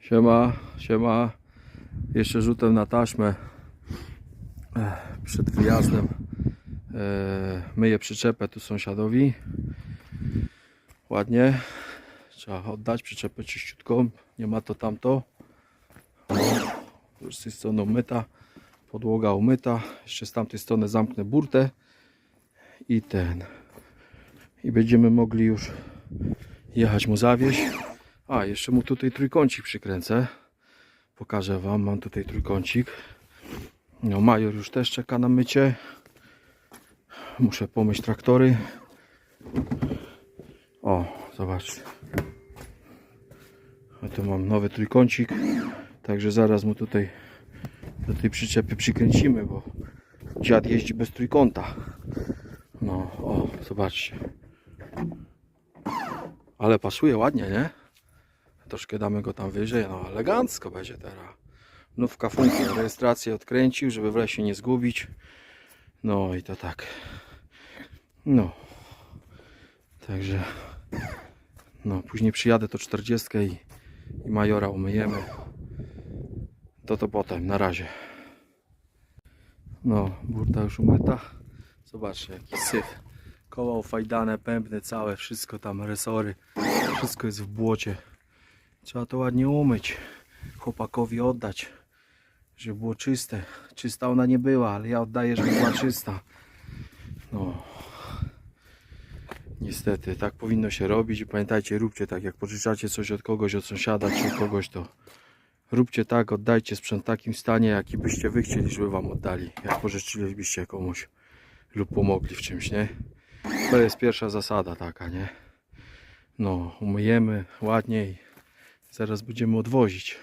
Siema, siema. Jeszcze rzutem na taśmę przed wyjazdem. Myję przyczepę tu sąsiadowi. Ładnie. Trzeba oddać przyczepę czyściutką. Nie ma to tamto. Już z tej strony umyta. Podłoga umyta. Jeszcze z tamtej strony zamknę burtę. I ten. I będziemy mogli już jechać mu zawieźć. A, jeszcze mu tutaj trójkącik przykręcę. Pokażę Wam, mam tutaj trójkącik. No, Major już też czeka na mycie. Muszę pomyć traktory. O, zobaczcie. A tu mam nowy trójkącik. Także zaraz mu tutaj do tej przyczepy przykręcimy, bo dziad jeździ bez trójkąta. No, o, zobaczcie. Ale pasuje ładnie, nie? Troszkę damy go tam wyżej, no elegancko będzie teraz. Nówka funkcja, rejestrację odkręcił, żeby w lesie nie zgubić. No i to tak. No. Także. No, później przyjadę to 40 i, i majora umyjemy. To to potem, na razie. No, burta już umyta. Zobaczcie, jaki syf. Koło fajdane, pępne całe, wszystko tam, resory. Wszystko jest w błocie. Trzeba to ładnie umyć. Chłopakowi oddać. Żeby było czyste. Czysta ona nie była, ale ja oddaję, żeby była czysta. No. Niestety, tak powinno się robić i pamiętajcie, róbcie tak, jak pożyczacie coś od kogoś, od sąsiada czy od kogoś, to róbcie tak, oddajcie sprzęt w takim stanie, jaki byście wy chcieli, żeby wam oddali, jak pożyczylibyście komuś lub pomogli w czymś, nie? To jest pierwsza zasada taka, nie? No, umyjemy ładnie i zaraz będziemy odwozić.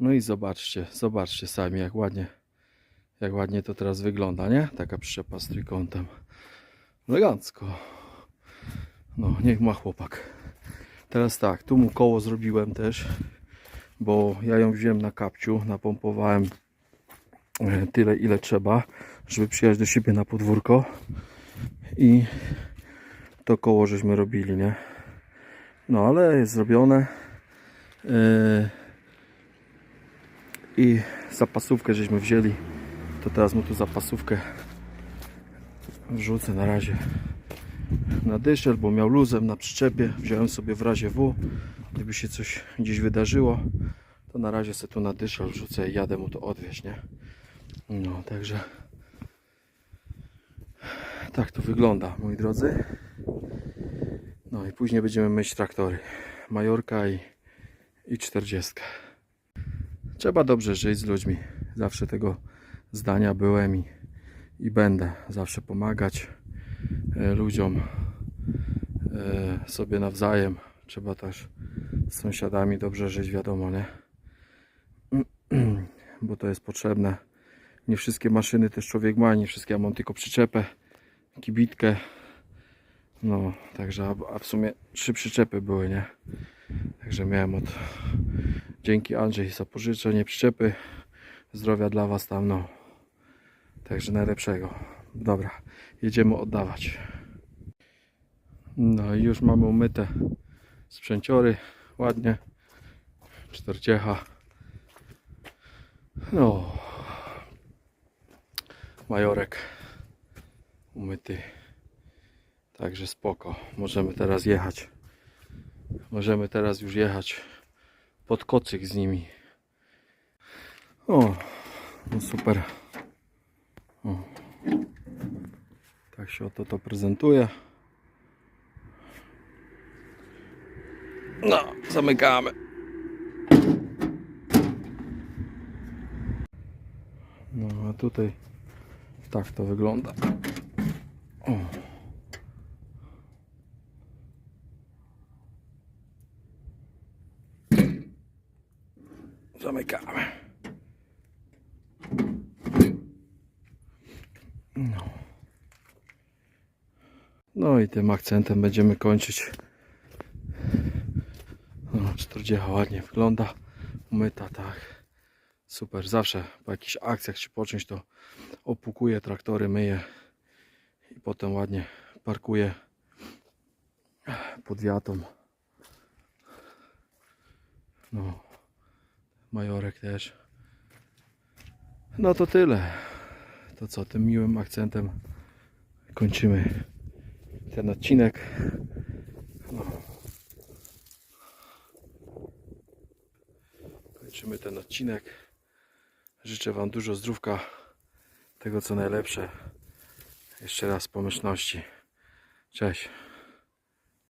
No i zobaczcie, zobaczcie sami, jak ładnie, jak ładnie to teraz wygląda, nie? Taka przyczepa z trójkątem. Elegancko. No, niech ma chłopak. Teraz tak, tu mu koło zrobiłem też, bo ja ją wziąłem na kapciu, napompowałem e, tyle ile trzeba, żeby przyjechać do siebie na podwórko i to koło żeśmy robili, nie? No ale jest zrobione Yy, i zapasówkę żeśmy wzięli to teraz mu tu zapasówkę wrzucę na razie na dyszel, bo miał luzem na przyczepie wziąłem sobie w razie W gdyby się coś gdzieś wydarzyło to na razie sobie tu na dyszel wrzucę i jadę mu to odwieźć, nie? No, także tak to wygląda, moi drodzy. No i później będziemy myć traktory. Majorka i, i 40. Trzeba dobrze żyć z ludźmi. Zawsze tego zdania byłem i, i będę. Zawsze pomagać e, ludziom, e, sobie nawzajem. Trzeba też z sąsiadami dobrze żyć, wiadomo, nie? Bo to jest potrzebne. Nie wszystkie maszyny też człowiek ma, nie wszystkie. Ja mam tylko przyczepę, kibitkę. No, także, a- w sumie trzy przyczepy były, nie? Także miałem od. Dzięki Andrzej za pożyczenie przyczepy. Zdrowia dla Was tam, no. Także najlepszego. Dobra, jedziemy oddawać. No i już mamy umyte sprzęciory. Ładnie. 40. No. Majorek umyty. Także spoko. Możemy teraz jechać. Możemy teraz już jechać pod kocyk z nimi. O, no super. O. Tak się oto to prezentuje. No, zamykamy. No, a tutaj tak to wygląda. Zamykamy. No. No i tym akcentem będziemy kończyć. No, 40 ładnie wygląda. Umyta, tak. Super. Zawsze po jakichś akcjach czy po czymś to opłukuję traktory, myję i potem ładnie parkuję pod wiatą. No, majorek też. No to tyle. To co, tym miłym akcentem kończymy ten odcinek. No. Kończymy ten odcinek. Życzę Wam dużo zdrówka, tego co najlepsze. Jeszcze raz pomyślności. Cześć.